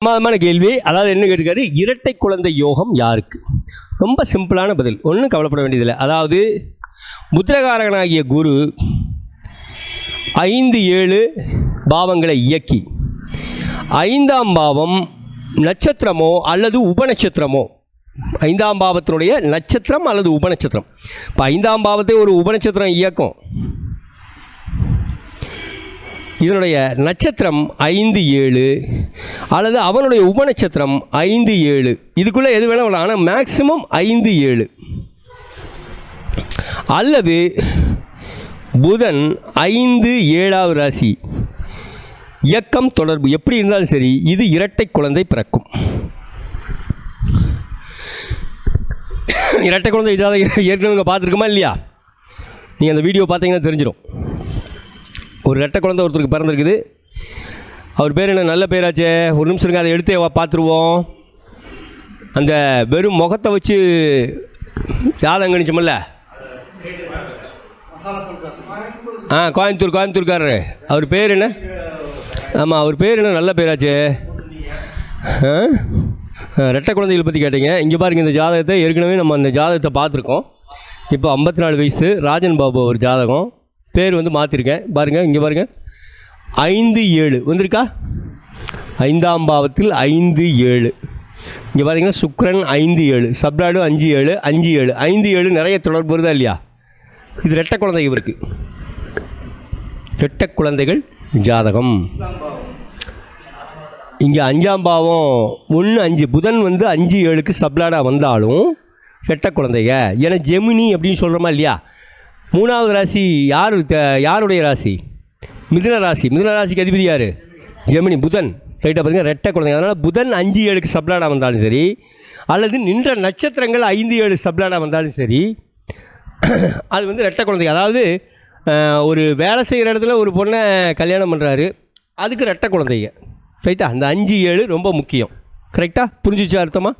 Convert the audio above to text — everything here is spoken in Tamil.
பிரமாதமான கேள்வி அதாவது என்ன கேட்டிருக்காரு? இரட்டை குழந்தை யோகம் யாருக்கு? ரொம்ப சிம்பிளான பதில். ஒன்றும் கவலைப்பட வேண்டியதில்லை. அதாவது முத்திரகாரகனாகிய குரு ஐந்து ஏழு பாவங்களை இயக்கி ஐந்தாம் பாவம் நட்சத்திரமோ அல்லது உபநட்சத்திரமோ ஐந்தாம் பாவத்தினுடைய நட்சத்திரம் அல்லது உபநட்சத்திரம். இப்போ ஐந்தாம் பாவத்தை ஒரு உபநட்சத்திரம் இயக்கும். இதனுடைய நட்சத்திரம் ஐந்து ஏழு அல்லது அவனுடைய உபநட்சத்திரம் ஐந்து ஏழு. இதுக்குள்ளே எது வேணால் வரலாம். ஆனால் மேக்சிமம் ஐந்து ஏழு. அல்லது புதன் ஐந்து ஏழாவது ராசி. இயக்கம் தொடர்பு. எப்படி இருந்தாலும் சரி இது இரட்டை குழந்தை பிறக்கும். இரட்டை குழந்தை இதாக ஏற்கனவே பார்த்துருக்குமா இல்லையா? நீங்கள் அந்த வீடியோ பார்த்தீங்கன்னா தெரிஞ்சிடும் ஒரு ரெட்டை குழந்தை ஒருத்தருக்கு பிறந்திருக்குது. அவர் பேர் என்ன? நல்ல பேராச்சே. ஒரு நிமிஷம் இருங்க அதை எடுத்து பார்த்துருவோம். அந்த வெறும் முகத்தை வச்சு ஜாதகம் கணிச்சோம்ல? ஆ கோயம்புத்தூர் கோயம்புத்தூர்காரரு. அவர் பேர் என்ன? ஆமாம் அவர் பேர் என்ன? நல்ல பேராச்சே. ரெட்டை குழந்தைகளை பற்றி கேட்டீங்க. இங்கே பாருங்க இந்த ஜாதகத்தை ஏற்கனவே நம்ம அந்த ஜாதகத்தை பார்த்துருக்கோம். இப்போ ஐம்பத்தி நாலு வயசு ராஜன் பாபு ஒரு ஜாதகம். பேர் வந்து மாற்றிருக்கேன் பாருங்கள் இங்கே பாருங்கள் ஐந்து ஏழு. வந்திருக்கா? ஐந்தாம் பாவத்தில் ஐந்து ஏழு. இங்கே பார்த்தீங்கன்னா சுக்ரன் ஐந்து ஏழு. சப்ராடு அஞ்சு ஏழு. அஞ்சு ஏழு. ஐந்து ஏழு நிறைய தொடர்பு வருதா இல்லையா? இது ரெட்ட குழந்தை இவருக்கு. ரெட்ட குழந்தைகள் ஜாதகம். இங்கே அஞ்சாம் பாவம் ஒன்று அஞ்சு. புதன் வந்து அஞ்சு ஏழுக்கு சப்ளாடாக வந்தாலும் ரெட்ட குழந்தைங்க. ஏன்னா ஜெமினி அப்படின்னு சொல்கிறோமா இல்லையா? மூணாவது ராசி யார் யாருடைய ராசி? மிதுன ராசி. மிதுன ராசிக்கு அதிபதி யார்? ஜெமினி புதன். ரைட்டாக பாருங்கள் ரெட்டை குழந்தைங்க. அதனால் புதன் அஞ்சு ஏழுக்கு சப்ளாடாக வந்தாலும் சரி அல்லது நின்ற நட்சத்திரங்கள் ஐந்து ஏழு சப்ளாடாக வந்தாலும் சரி அது வந்து ரெட்டை குழந்தைங்க. அதாவது ஒரு வேலை செய்கிற இடத்துல ஒரு பொண்ணை கல்யாணம் பண்ணுறாரு அதுக்கு ரெட்டை குழந்தைங்க. ரைட்டா அந்த அஞ்சு ஏழு ரொம்ப முக்கியம். கரெக்டாக புரிஞ்சிச்சா அர்த்தமாக